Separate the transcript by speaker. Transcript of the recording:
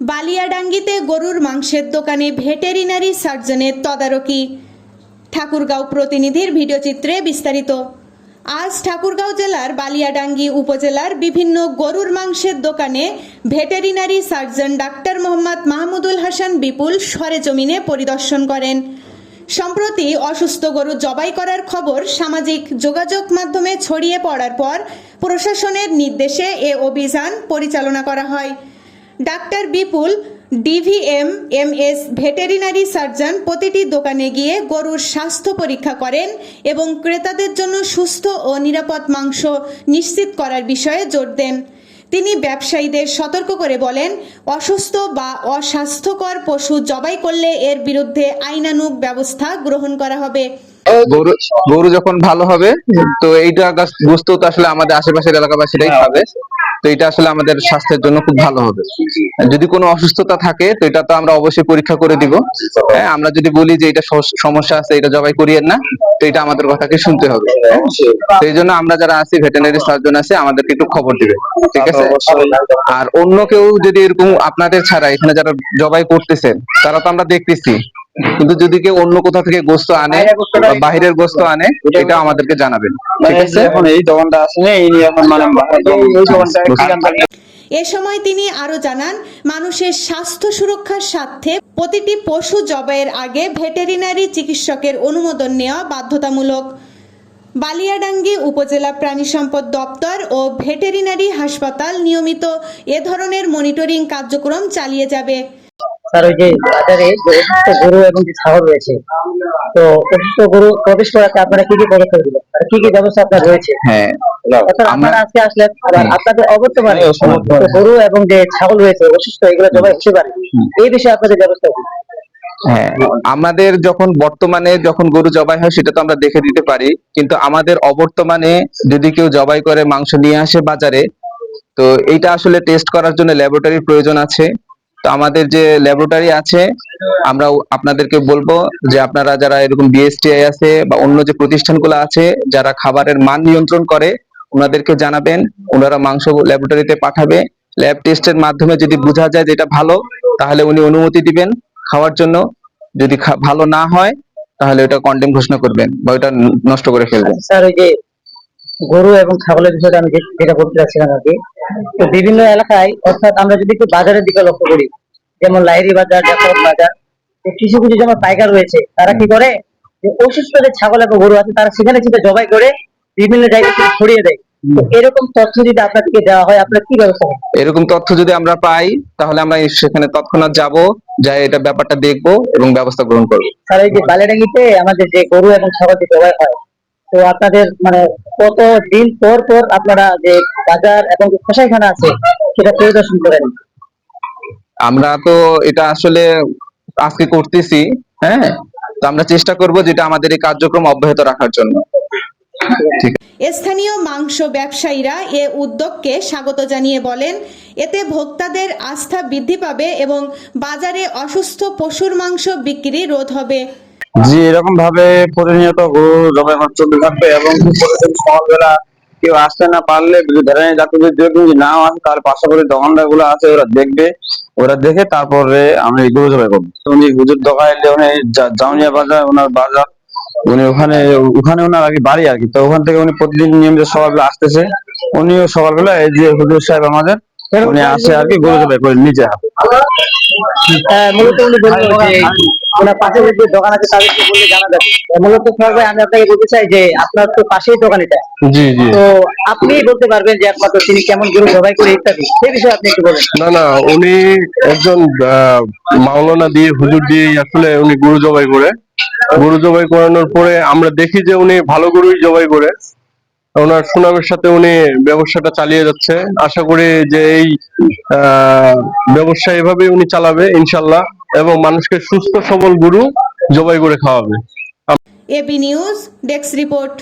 Speaker 1: বালিয়াডাঙ্গিতে গরুর মাংসের দোকানে ভেটেরিনারি সার্জনের তদারকি। ঠাকুরগাঁও প্রতিনিধির ভিডিওচিত্রে বিস্তারিত। আজ ঠাকুরগাঁও জেলার বালিয়াডাঙ্গি উপজেলার বিভিন্ন গরুর মাংসের দোকানে veterinary surgeon doctor Mohammad Mahmudul Hasan Bipul সরেজমিনে পরিদর্শন করেন। সম্প্রতি অসুস্থ গরু জবাই করার খবর সামাজিক যোগাযোগ মাধ্যমে ছড়িয়ে পড়ার পর প্রশাসনের নির্দেশে এ অভিযান পরিচালনা করা হয়। Doctor Bipul DVM M S veterinary surgeon প্রতিটি দোকানে গিয়ে গরুর স্বাস্থ্য পরীক্ষা করেন এবং ক্রেতাদের জন্য সুস্থ ও নিরাপদ মাংস নিশ্চিত করার বিষয়ে জোর দেন। তিনি ব্যবসায়ীদের সতর্ক করে বলেন, অসুস্থ বা অস্বাস্থ্যকর পশু জবাই করলে এর বিরুদ্ধে আইনানুগ ব্যবস্থা গ্রহণ করা হবে।
Speaker 2: গরু গরু যখন ভালো হবে, তো এইটা বস্তু তো আসলে আমাদের আশেপাশের এলাকাবাসীরাই খাবে। তো এটা আসলে আমাদের স্বাস্থ্যের জন্য খুব ভালো হবে। যদি কোনো অসুস্থতা থাকে, তো এটা তো আমরা অবশ্যই পরীক্ষা করে দিব। হ্যাঁ আমরা যদি বলি যে এটা সমস্যা আছে, এটা জবাই করিয়েন না, তো এটা আমাদের কথাকে শুনতে হবে। এই জন্য আমরা যারা আছি ভেটেনারি সার্জন আছে, আমাদেরকে একটু খবর দিবে। ঠিক আছে? আর অন্য কেউ যদি এরকম আপনাদের ছাড়া এখানে যারা জবাই করতেছেন, তারা তো আমরা দেখতেছি। কিন্তু যদি কেউ অন্য কোথা থেকে গোস্ত আনে বাহিরের গোস্ত আনে এটা আমাদেরকে জানাবেন। ঠিক
Speaker 3: মানে
Speaker 2: আছে?
Speaker 3: এখন এই দোকানটা আছে না এই নিয়ে এখন মানে
Speaker 1: এ সময় তিনি আরও জানান মানুষের স্বাস্থ্য সুরক্ষার স্বার্থে প্রতিটি পশু জবাইয়ের আগে ভেটেরিনারি চিকিৎসকের অনুমোদন নেওয়া বাধ্যতামূলক। বালিয়াডাঙ্গি উপজেলা প্রাণী সম্পদ দপ্তর ও ভেটেরিনারি হাসপাতাল নিয়মিত এ ধরনের মনিটরিং কার্যক্রম চালিয়ে যাবে।
Speaker 4: স্যার ওই যে বাজারে যে অসুস্থ গরু এবং যে ছাগল রয়েছে তো অসুস্থ গরু প্রবেশ করাতে আপনারা কি কি পদক্ষেপ দিলেন? আর কি কি ব্যবস্থা আপনার রয়েছে?
Speaker 2: হ্যাঁ
Speaker 4: আপনারা আজকে আসলেন আবার আপনাদের অবর্তমানে গরু এবং যে ছাগল রয়েছে অসুস্থ এগুলো জবাই হতে পারে। এই বিষয়ে আপনাদের ব্যবস্থা
Speaker 2: হ্যাঁ আমাদের যখন বর্তমানে যখন গরু জবাই হয় সেটা তো আমরা দেখে দিতে পারি। কিন্তু আমাদের অবর্তমানে যদি কেউ জবাই করে মাংস নিয়ে আসে বাজারে তো এইটা আসলে টেস্ট করার জন্য ল্যাবরেটরির প্রয়োজন আছে। তো আমাদের যে ল্যাবরেটরি আছে, আমরা আপনাদেরকে বলব যে আপনারা যারা এরকম বিএসটিআই আছে বা অন্য যে প্রতিষ্ঠানগুলো আছে, যারা খাবারের মান নিয়ন্ত্রণ করে, ওনাদেরকে জানাবেন, ওনারা মাংস ল্যাবরেটরিতে পাঠাবে। ল্যাব টেস্টের মাধ্যমে যদি বোঝা যায় যে এটা ভালো, তাহলে উনি অনুমতি দিবেন খাওয়ার জন্য। যদি ভালো না হয়, তাহলে ওটা কন্ডেম ঘোষণা করবেন বা ওটা নষ্ট করে ফেলবেন।
Speaker 4: স্যার, ওই যে গরু এবং ছাগলের বিষয়টা আমি যেটা বলতে চাচ্ছিলাম আর কি তো বিভিন্ন এলাকায় অর্থাৎ আমরা যদি একটু বাজারের দিকে লক্ষ্য করি যেমন লাইরি বাজার জাফর বাজার কিছু কিছু যেমন পাইকার রয়েছে তারা কি করে? যে অসুস্থ যে ছাগল এবং গরু আছে তারা সেখানে সেটা জবাই করে বিভিন্ন জায়গায় ছড়িয়ে দেয়। এরকম তথ্য যদি আপনাদেরকে দেওয়া হয় আপনারা কি ব্যবস্থা
Speaker 2: এরকম তথ্য যদি আমরা পাই তাহলে আমরা সেখানে তৎক্ষণাৎ যাব যাই এটা ব্যাপারটা দেখব এবং ব্যবস্থা গ্রহণ করব।
Speaker 4: স্যার এই যে বালিয়াডাঙ্গিতে আমাদের যে গরু এবং ছাগল যে জবাই হয় তো আপনাদের মানে কত দিন পর পর আপনারা যে বাজার এবং যে কসাইখানা আছে সেটা পরিদর্শন করেন?
Speaker 2: আমরা তো এটা আসলে আজকে করতেছি হ্যাঁ? তো আমরা চেষ্টা করব যেটা আমাদের এই কার্যক্রম অব্যাহত রাখার জন্য। ঠিক।
Speaker 1: স্থানীয় মাংস ব্যবসায়ীরা এ উদ্যোগকে স্বাগত জানিয়ে বলেন এতে ভোক্তাদের আস্থা বৃদ্ধি পাবে এবং বাজারে অসুস্থ পশুর মাংস বিক্রি রোধ হবে।
Speaker 3: জি এরকম ভাবে প্রতিনিয়ত গরু জবাই করা চলতে থাকবে এবং সকালবেলা কেউ আসতে না পারলে যদি ধরে নিই যদি নাও আসে তার পাশাপাশি দোকানদারগুলো আছে ওরা দেখবে। ওরা দেখে তারপরে আমি গরু জবাই করব। উনি হুজুর দোকানে উনি জাউনিয়া বাজার ওনার বাজার উনি ওখানে ওখানে ওনার কি বাড়ি আর কি। তো ওখান থেকে উনি প্রতিদিন নিয়মিত সকালবেলা আসতেছে। উনিও সকালবেলা এই যে হুজুর সাহেব আমাদের উনি আসে আর কি গরু জবাই করে নিজে হাতে
Speaker 4: আহ, মূলত ওনার পাশে যে দোকান আছে তাদেরকে বললে জানা যাবে। মূলত ভাই আমি আপনাকে বলতে চাই যে আপনার তো পাশেই দোকান এটা
Speaker 5: জি জি।
Speaker 4: তো আপনি বলতে পারবেন যে একমাত্র তিনি কেমন গরু জবাই করে ইত্যাদি। সেই বিষয়ে আপনি একটু বলেন।
Speaker 5: না না উনি একজন মাওলানা দিয়ে হুজুর দিয়ে আসলে উনি গরু জবাই করে। গরু জবাই করানোর পরে আমরা দেখি যে উনি ভালো গরুই জবাই করে। ওনার সুনামের সাথে উনি ব্যবসাটা চালিয়ে যাচ্ছে। আশা করি যে এই ব্যবসা এভাবেই উনি চালাবে ইনশাল্লাহ। এবং মানুষকে সুস্থ সবল গরু জবাই করে খাওয়াবে।
Speaker 1: AB news desk report.